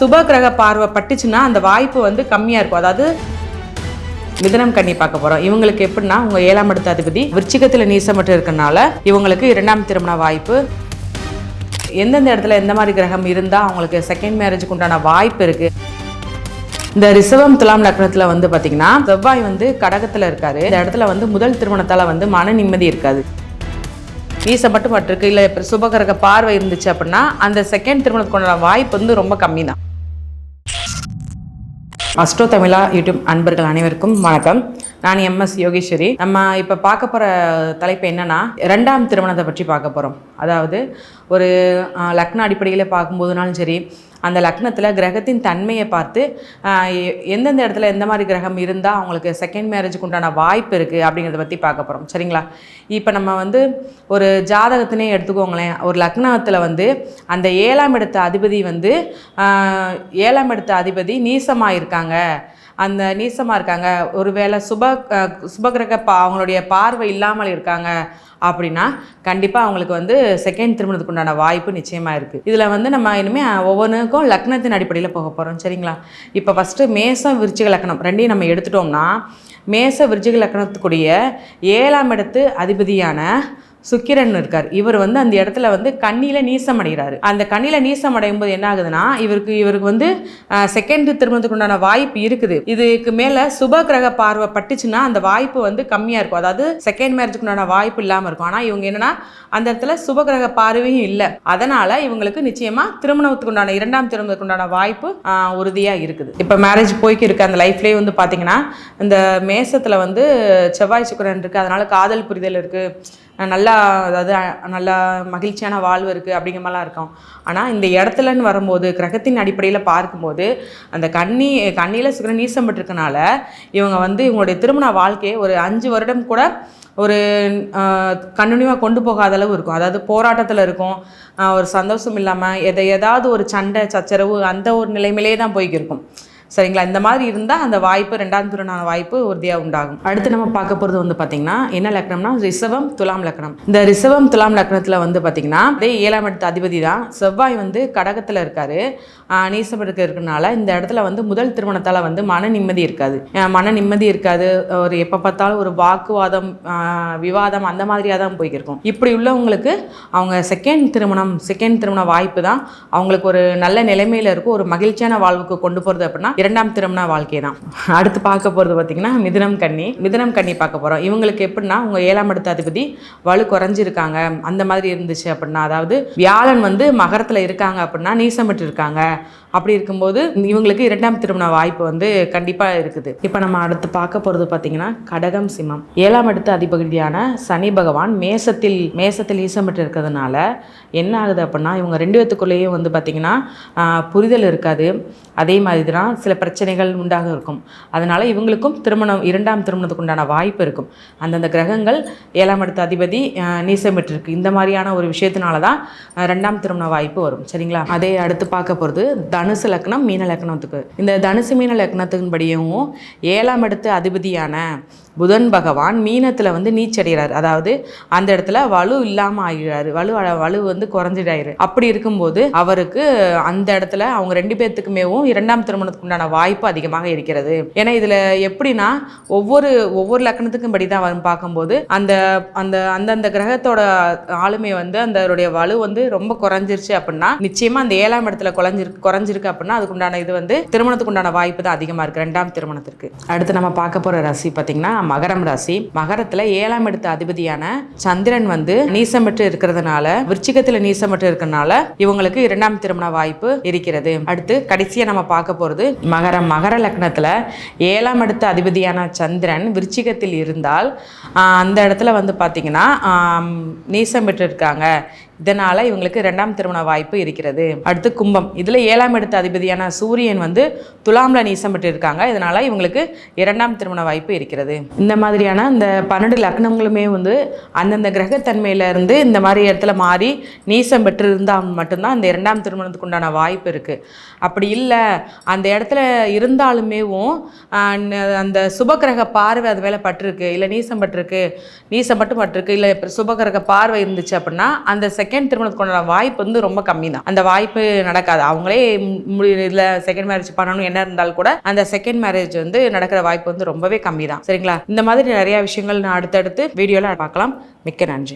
சுப கிரக பார்வை பட்டுச்சுன்னா அந்த வாய்ப்பு வந்து கம்மியாக இருக்கும். அதாவது மிதனம் கண்ணி பார்க்க போகிறோம் இவங்களுக்கு எப்படின்னா உங்கள் ஏழாம் இடத்து அதிபதி விருச்சிகத்தில் நீசமட்டு இருக்கனால இவங்களுக்கு இரண்டாம் திருமண வாய்ப்பு. எந்தெந்த இடத்துல எந்த மாதிரி கிரகம் இருந்தால் அவங்களுக்கு செகண்ட் மேரேஜுக்கு உண்டான வாய்ப்பு இருக்குது இந்த ரிசவம் துலாம் லக்னத்தில் வந்து பார்த்தீங்கன்னா செவ்வாய் வந்து கடகத்தில் இருக்காரு. இந்த இடத்துல வந்து முதல் திருமணத்தால் வந்து மன நிம்மதி இருக்காது. வீச மட்டும் பட்டிருக்கு இல்லை இப்போ சுபகரக பார்வை இருந்துச்சு அப்படின்னா அந்த செகண்ட் திருமணத்துக்குண்டான வாய்ப்பு வந்து ரொம்ப கம்மி தான் அஸ்ட்ரோ தமிழா யூடியூப் அன்பர்கள் அனைவருக்கும் வணக்கம். நான் எம்எஸ் யோகேஸ்வரி. நம்ம இப்போ பார்க்க போகிற தலைப்பு என்னன்னா ரெண்டாம் திருமணத்தை பற்றி பார்க்க போகிறோம் அதாவது ஒரு லக்ன அடிப்படையில் பார்க்கும்போதுனாலும் சரி அந்த லக்னத்தில் கிரகத்தின் தன்மையை பார்த்து எ- எந்தெந்த இடத்துல எந்த மாதிரி கிரகம் இருந்தால் அவங்களுக்கு செகண்ட் மேரேஜுக்கு உண்டான வாய்ப்பு இருக்குது அப்படிங்கிறத பற்றி பார்க்க போகிறோம் சரிங்களா? இப்போ நம்ம வந்து ஒரு ஜாதகத்தினே எடுத்துக்கோங்களேன். ஒரு லக்னத்தில் வந்து அந்த ஏழாம் இடத்த அதிபதி வந்து ஏழாம் இடத்த அதிபதி நீசமாக இருக்காங்க அந்த நீசமாக இருக்காங்க. ஒருவேளை சுப சுபகிரக பா அவங்களுடைய பார்வை இல்லாமல் இருக்காங்க அப்படின்னா கண்டிப்பாக அவங்களுக்கு வந்து செகண்ட் திருமணத்துக்கு உண்டான வாய்ப்பு நிச்சயமாக இருக்குது இதில் வந்து நம்ம இனிமேல் ஒவ்வொன்றுக்கும் லக்னத்தின் அடிப்படையில் போக போகிறோம் சரிங்களா? இப்போ ஃபஸ்ட்டு மேசம் விருச்சிக லக்னம் ரெண்டையும் நம்ம எடுத்துட்டோம்னா மேச விருச்சிக லக்னத்துக்குரிய ஏழாம் இடத்து அதிபதியான சுக்கிரன் இருக்கார். இவர் வந்து அந்த இடத்துல வந்து கண்ணியில் நீசம் அடைகிறாரு அந்த கண்ணியில் நீசம் அடையும் போது என்ன ஆகுதுன்னா இவருக்கு இவருக்கு வந்து செகண்ட் திருமணத்துக்கு உண்டான வாய்ப்பு இருக்குது. இதுக்கு மேலே சுப கிரக பார்வை பட்டுச்சுன்னா அந்த வாய்ப்பு வந்து கம்மியாக இருக்கும். அதாவது செகண்ட் மேரேஜுக்கு உண்டான வாய்ப்பு இல்லாமல் இருக்கும். ஆனால் இவங்க என்னன்னா அந்த இடத்துல சுப கிரக பார்வையும் இல்லை. அதனால இவங்களுக்கு நிச்சயமாக திருமணத்துக்கு உண்டான இரண்டாம் திருமணத்துக்கு உண்டான வாய்ப்பு உறுதியாக இருக்குது. இப்போ மேரேஜ் போய்க்கு இருக்க. அந்த லைஃப்லேயே வந்து பார்த்தீங்கன்னா இந்த மேசத்தில் வந்து செவ்வாய் சுக்கரன் இருக்குது அதனால காதல் புரிதல் இருக்குது நல்ல நல்லா அதாவது நல்லா மகிழ்ச்சியான வாழ்வு இருக்குது அப்படிங்கிற மாதிரிலாம் இருக்கும். ஆனால் இந்த இடத்துலன்னு வரும்போது கிரகத்தின் அடிப்படையில் பார்க்கும்போது அந்த கண்ணி கண்ணியில் சுக்கரன் நீசம் பட்டிருக்கனால இவங்க வந்து இவங்களுடைய திருமண வாழ்க்கையை ஒரு அஞ்சு வருடம் கூட ஒரு கண்டினியூவாக கொண்டு போகாத அளவு இருக்கும். அதாவது போராட்டத்தில் இருக்கும். ஒரு சந்தோஷம் இல்லாமல் எதை ஏதாவது ஒரு சண்டை சச்சரவு அந்த ஒரு நிலைமையிலே தான் போய்க்கிருக்கும். சரிங்களா? இந்த மாதிரி இருந்தால் அந்த வாய்ப்பு ரெண்டாம் திருநாள் வாய்ப்பு உறுதியாக உண்டாகும். அடுத்து நம்ம பார்க்க போகிறது வந்து பார்த்திங்கன்னா என்ன லக்னம்னா ரிசவம் துலாம் லக்னம் இந்த ரிசவம் துலாம் லக்னத்தில் வந்து பார்த்திங்கன்னா அதே ஏழாம் இடத்து அதிபதி தான். செவ்வாய் வந்து கடகத்தில் இருக்காரு. நீசபடுக்க இருக்கிறனால இந்த இடத்துல வந்து முதல் திருமணத்தால் வந்து மன நிம்மதி இருக்காது. மன நிம்மதி இருக்காது. ஒரு எப்போ பார்த்தாலும் ஒரு வாக்குவாதம் விவாதம் அந்த மாதிரியாக தான் போய்க்கிருக்கும். இப்படி உள்ளவங்களுக்கு அவங்க செகண்ட் திருமணம் செகண்ட் திருமண வாய்ப்பு தான். அவங்களுக்கு ஒரு நல்ல நிலைமையில் இருக்கும் ஒரு மகிழ்ச்சியான வாழ்வுக்கு கொண்டு போகிறது அப்படின்னா இரண்டாம் திருமண வாழ்க்கை தான் அடுத்து பார்க்க போகிறது பார்த்தீங்கன்னா மிதுனம் கன்னி. மிதுனம் கன்னி பார்க்க போகிறோம் இவங்களுக்கு எப்படின்னா உங்கள் ஏழாம் இடத்து அதிபதி வலு குறைஞ்சிருக்காங்க. அந்த மாதிரி இருந்துச்சு அப்படின்னா அதாவது வியாழன் வந்து மகரத்தில் இருக்காங்க அப்படின்னா நீசமிட்டு இருக்காங்க அப்படி இருக்கும்போது இவங்களுக்கு இரண்டாம் திருமண வாய்ப்பு வந்து கண்டிப்பாக இருக்குது. இப்போ நம்ம அடுத்து பார்க்க போகிறது பார்த்தீங்கன்னா கடகம் சிம்மம். ஏழாம் இடத்து அதிபதியான சனி பகவான் மேசத்தில் மேசத்தில் ஈசமிட்டு இருக்கிறதுனால என்ன ஆகுது அப்படின்னா இவங்க ரெண்டு பேத்துக்குள்ளேயும் வந்து பார்த்திங்கன்னா புரிதல் இருக்காது. அதே மாதிரி தான் சில பிரச்சனைகள் உண்டாக இருக்கும். அதனால் இவங்களுக்கும் திருமணம் இரண்டாம் திருமணத்துக்கு உண்டான வாய்ப்பு இருக்கும். அந்தந்த கிரகங்கள் ஏழாம் இடத்த அதிபதி ஆஹ், இந்த மாதிரியான ஒரு விஷயத்தினால தான் ரெண்டாம் திருமண வாய்ப்பு வரும். சரிங்களா? அதே அடுத்து பார்க்க போகிறது தனுசு லக்னம் மீன லக்னத்துக்கு. இந்த தனுசு மீன லக்னத்தின்படியும் ஏழாம் இடத்து அதிபதியான புதன் பகவான் மீனத்தில் வந்து நீச்சடைகிறார் அதாவது அந்த இடத்துல வலு இல்லாமல் ஆகிறாரு வலு வலு வந்து குறைஞ்சிடாயிரு. அப்படி இருக்கும்போது அவருக்கு அந்த இடத்துல அவங்க ரெண்டு பேர்த்துக்குமேவும் இரண்டாம் திருமணத்துக்கு உண்டான வாய்ப்பு அதிகமாக இருக்கிறது. ஏன்னா இதில் எப்படின்னா ஒவ்வொரு ஒவ்வொரு லக்னத்துக்கும் படி தான் வரும் பார்க்கும்போது அந்த அந்த அந்தந்த கிரகத்தோட ஆளுமை வந்து அந்தருடைய வலு வந்து ரொம்ப குறைஞ்சிருச்சு அப்படின்னா நிச்சயமாக அந்த ஏழாம் இடத்துல குறைஞ்சிருக்கு குறைஞ்சிருக்கு அப்படின்னா அதுக்குண்டான இது வந்து திருமணத்துக்கு உண்டான வாய்ப்பு தான் அதிகமாக இருக்குது ரெண்டாம் திருமணத்திற்கு. அடுத்து நம்ம பார்க்க போகிற ரசி பார்த்தீங்கன்னா மகரம் ராசி. மகரத்துல ஏழாம் இடத்து அதிபதியான சந்திரன் வந்து நீசமற்று இருக்கிறதுனால விருச்சிகத்துல நீசமற்று இருக்கிறதுனால இவங்களுக்கு இரண்டாம் திருமண வாய்ப்பு இருக்கிறது. அடுத்து கடைசியா நம்ம பார்க்க போறது மகரம். மகர லக்னத்துல ஏழாம் இடத்து அதிபதியான சந்திரன் விருச்சிகத்தில் இருந்தால் அந்த இடத்துல வந்து பார்த்திங்கன்னா ஆம், நீசம் பெற்று இருக்காங்க இதனால் இவங்களுக்கு ரெண்டாம் திருமண வாய்ப்பு இருக்கிறது. அடுத்து கும்பம். இதில் ஏழாம் இடத்து அதிபதியான சூரியன் வந்து துலாமில் நீசம் பெற்று இருக்காங்க இதனால் இவங்களுக்கு இரண்டாம் திருமண வாய்ப்பு இருக்கிறது. இந்த மாதிரியான இந்த பன்னெண்டு லக்னங்களுமே வந்து அந்தந்த கிரகத்தன்மையிலேருந்து இந்த மாதிரி இடத்துல மாறி நீசம் பெற்று இருந்தால் மட்டும்தான் அந்த இரண்டாம் திருமணத்துக்கு உண்டான வாய்ப்பு இருக்குது அப்படி இல்லை அந்த இடத்துல இருந்தாலுமேவும் அந்த சுபகிரக பார்வை அது மேலே பட்டிருக்கு. இல்லை நீசம் பட்டிருக்கு நீசம் மட்டும் பட்டிருக்கு. இல்லை சுபகிரக பார்வை இருந்துச்சு அப்படின்னா அந்த செக் செகண்ட் திருமணத்துக்கான வாய்ப்பு வந்து ரொம்ப கம்மி தான் அந்த வாய்ப்பு நடக்காது. அவங்களே இதில் செகண்ட் மேரேஜ் பண்ணணும் என்ன இருந்தாலும் கூட அந்த செகண்ட் மேரேஜ் வந்து நடக்கிற வாய்ப்பு வந்து ரொம்பவே கம்மி தான் சரிங்களா? இந்த மாதிரி நிறைய விஷயங்கள் நான் அடுத்தடுத்து வீடியோவில் பார்க்கலாம். மிக்க நன்றி.